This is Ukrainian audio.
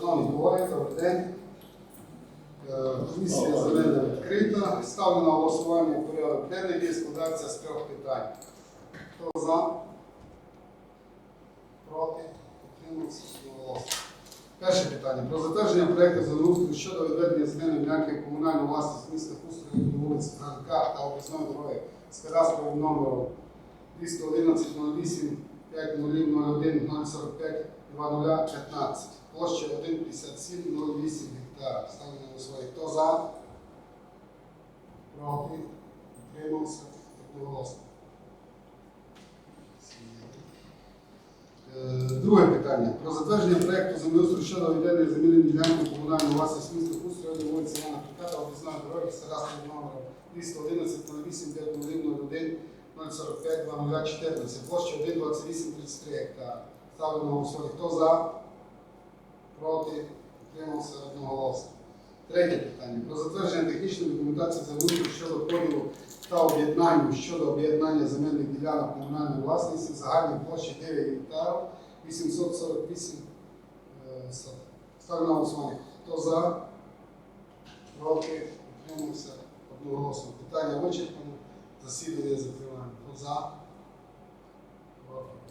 Шановні колеги, добрий день. Комісія зелена відкрита. Ставлю на голосування порядок денний, який складається з трьох питань. Хто за? Проти? Утримався? Одноголосно. Перше питання. Про затвердження проекту землеустрою щодо відведення земельної ділянки комунальної власності міста Хустрої до вулиці Франка та об'їзної дороги з кадастровим номером 211 08 5001 045 2015. Площа 1,57 08 гектара. Ставлю на голосування. Хто за? Проти? Утримався? Одноголосно. Е, Друге питання. Про затвердження проекту землеустрою щодо відведення земельної ділянки комунальної власності міста Хустра до вулиці Яна Франка та об'їзної дороги з кадастровим номером 211 08 5001 045 2014. Площа 1,28 33 гектара. Ставлю на голосування. Хто за? Проти? Утримався одноголосно. Третє питання. Про затвердження технічної документації землеустрою щодо поділу та об'єднанню щодо об'єднання земельних ділянок комунальної власності загальної площі 9 гектарів 848 е, соток. Ставлю на голосування. Хто за? Проти? Утримався одноголосно. Питання вичерпано. Засідання закриваємо. Хто за? Проти? Утримався.